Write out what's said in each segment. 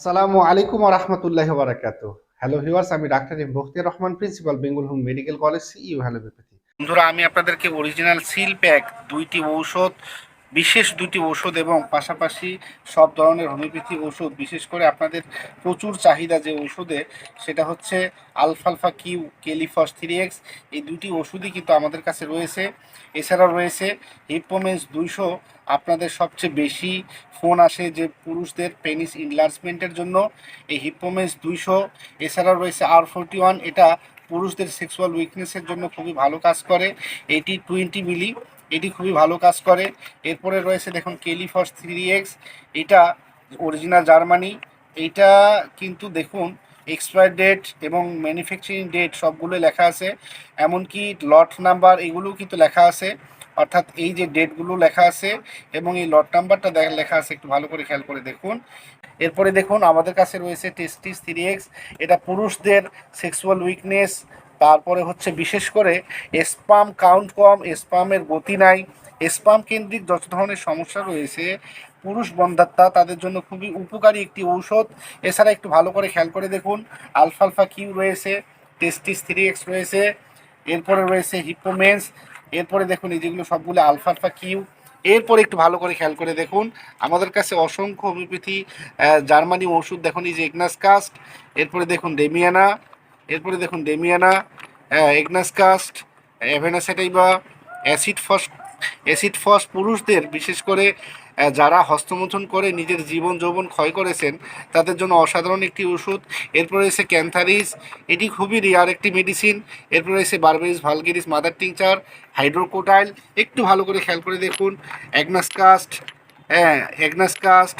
আসসালামু আলাইকুম রহমতুল্লাহ বারাকাত হ্যালো ভিউয়ার্স আমি doctor M Bakhtiar Rahman principal Bengal homeo medical college CU allopathy বন্ধুরা, আমি আপনাদেরকে অরিজিনাল সিল প্যাক দুইটি ঔষধ বিশেষ দুটি ওষুধ এবং পাশাপাশি সব ধরনের হোমিওপ্যাথি ওষুধ বিশেষ করে আপনাদের প্রচুর চাহিদা যে ওষুধে সেটা হচ্ছে আলফালফা Q kali phos three X এই দুটি ওষুধই কিন্তু আমাদের কাছে রয়েছে। এছাড়াও রয়েছে হিপোমেন্স দুইশো, আপনাদের সবচেয়ে বেশি ফোন আসে যে পুরুষদের পেনিস ইনলার্জমেন্টের জন্য, এই হিপোমেন্স দুইশো। এছাড়াও রয়েছে আর ফোরটি ওয়ান, এটা পুরুষদের সেক্সুয়াল উইকনেসের জন্য খুবই ভালো কাজ করে, এটি টোয়েন্টি মিলি এটি খুবই ভালো কাজ করে। এরপরে রয়েছে দেখুন কেলিফস থ্রি এক্স এটা অরিজিনাল জার্মানি এইটা কিন্তু দেখুন এক্সপায়ার ডেট এবং ম্যানুফ্যাকচারিং ডেট সবগুলো লেখা আছে। এমনকি লট নাম্বার এগুলোও কিন্তু লেখা আছে। অর্থাৎ এই যে ডেটগুলো লেখা আছে এবং এই লট নাম্বারটা দেখা লেখা আছে, একটু ভালো করে খেয়াল করে দেখুন। এরপরে দেখুন আমাদের কাছে রয়েছে টেস্টিস থ্রি এক্স এটা পুরুষদের সেক্সুয়াল উইকনেস তারপরে হচ্ছে বিশেষ করে স্পাম কাউন্ট কম স্পামের গতি নাই স্পাম কেন্দ্রিক যত ধরনের সমস্যা রয়েছে, পুরুষ বন্ধাত্মা তাদের জন্য খুবই উপকারী একটি ঔষধ। এছাড়া একটু ভালো করে খেয়াল করে দেখুন আলফালফা কিউ রয়েছে টেস্টিস থ্রি এক্স রয়েছে, এরপরে রয়েছে হিপোমেন্স এরপরে দেখুন এই যেগুলো সবগুলো আলফালফা কিউ এরপরে একটু ভালো করে খেয়াল করে দেখুন, আমাদের কাছে অসংখ্য হোমিওপ্যাথি জার্মানি ওষুধ দেখুন, এই যে এগনাস কাস্ট এরপরে দেখুন ডেমিয়ানা এরপরে দেখুন, damiana agnus cast avena sativa acid phos acid phos পুরুষদের, বিশেষ করে যারা হস্তমোচন করে, নিজের জীবন যৌবন ক্ষয় করেছেন, তাদের জন্য অসাধারণ একটি ওষুধ। এরপরে রয়েছে ক্যান্থারিস, এটি খুবই রেয়ার একটি মেডিসিন এরপরে রয়েছে Berberis, vulgaris, mother tincture hydrocotyle একটু ভালো করে খেয়াল করে দেখুন অ্যাগনাস কাস্ট হ্যাঁ অ্যাগনাস কাস্ট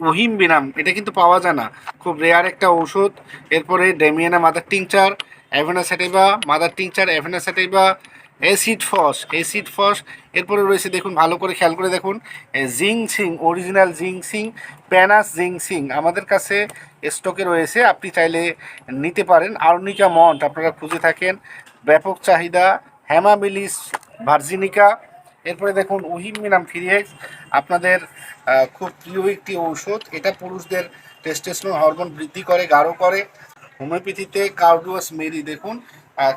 ওহিম বিনাম, এটা কিন্তু পাওয়া যায় না। খুব রেয়ার একটা ঔষধ। এরপরে damiana mother tincture, avena sativa, mother tincture, avena sativa, acid phos acid phos. এরপরে রয়েছে, দেখুন, ভালো করে খেয়াল করে দেখুন জিং সিং অরিজিনাল জিং সিং, প্যানাস জিং সিং। আমাদের কাছে স্টকে রয়েছে, আপনি চাইলে নিতে পারেন। আর্নিকা মন্ট, আপনারা খুঁজে থাকেন। ব্যাপক চাহিদা হ্যামাবিলিস ভার্জিনিকা এরপরে দেখুন উহিমিনাম ফিরিয়েক্স আপনাদের খুব প্রিয় একটি ঔষধ। এটা পুরুষদের টেস্টেস্টোন হরমোন বৃদ্ধি করে, গাঢ় করে। হোমিওপ্যাথিতে কার্ডুয়াস মেরি, দেখুন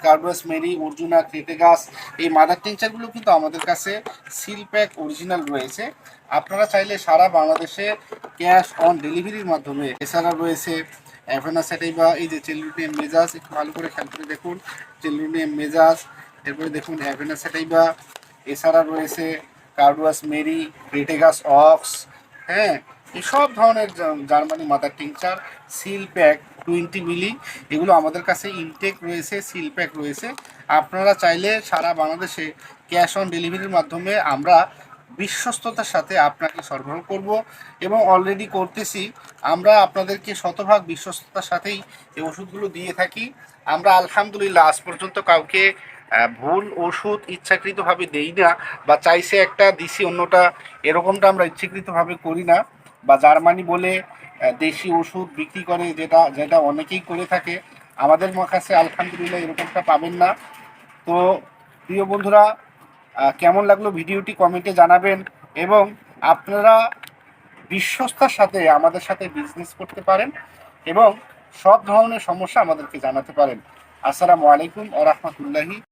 কার্ডুয়াস মেরি, অর্জুনা, ক্রেটেগাস, এই মাদার টিংচারগুলো কিন্তু আমাদের কাছে সিল প্যাক অরিজিনাল রয়েছে। আপনারা চাইলে সারা বাংলাদেশে ক্যাশ অন ডেলিভারির মাধ্যমে এছাড়া রয়েছে অ্যাভেনাসাটাইবা এই যে চেলুনিয়াম মেজাজ, একটু ভালো করে খেয়াল করে দেখুন চেলুনিয়াম মেজাজ, এরপরে দেখুন অ্যাভেনাসাটাইবা এছাড়া রয়েছে কার্ডুয়াস মেরি, রেটেগাস অক্স হ্যাঁ এসব ধরনের Germany mother tincture, seal pack, twenty milli, এগুলো আমাদের কাছে ইনটেক রয়েছে, সিল প্যাক রয়েছে। আপনারা চাইলে সারা বাংলাদেশে ক্যাশ অন ডেলিভারির মাধ্যমে আমরা বিশ্বস্ততার সাথে আপনাকে সরবরাহ করব এবং অলরেডি করতেছি। আমরা আপনাদেরকে শতভাগ বিশ্বস্ততার সাথেই এই ওষুধগুলো দিয়ে থাকি। আমরা আলহামদুলিল্লাহ আজ পর্যন্ত কাউকে ভুল ওষুধ ইচ্ছাকৃতভাবে দেই না বা চাইছে একটা, দিছি অন্যটা, এরকমটা আমরা ইচ্ছাকৃতভাবে করি না। বা জার্মানি বলে দেশি ওষুধ বিক্রি করে যেটা যেটা অনেকেই করে থাকে। আমাদের কাছে আলহামদুলিল্লাহ এরকমটা পাবেন না। তো প্রিয় বন্ধুরা কেমন লাগল ভিডিওটি কমেন্টে জানাবেন এবং আপনারা বিশ্বস্তার সাথে আমাদের সাথে বিজনেস করতে পারেন এবং সব ধরনের সমস্যা আমাদেরকে জানাতে পারেন। আসসালামু আলাইকুম আ রহমতুল্লাহি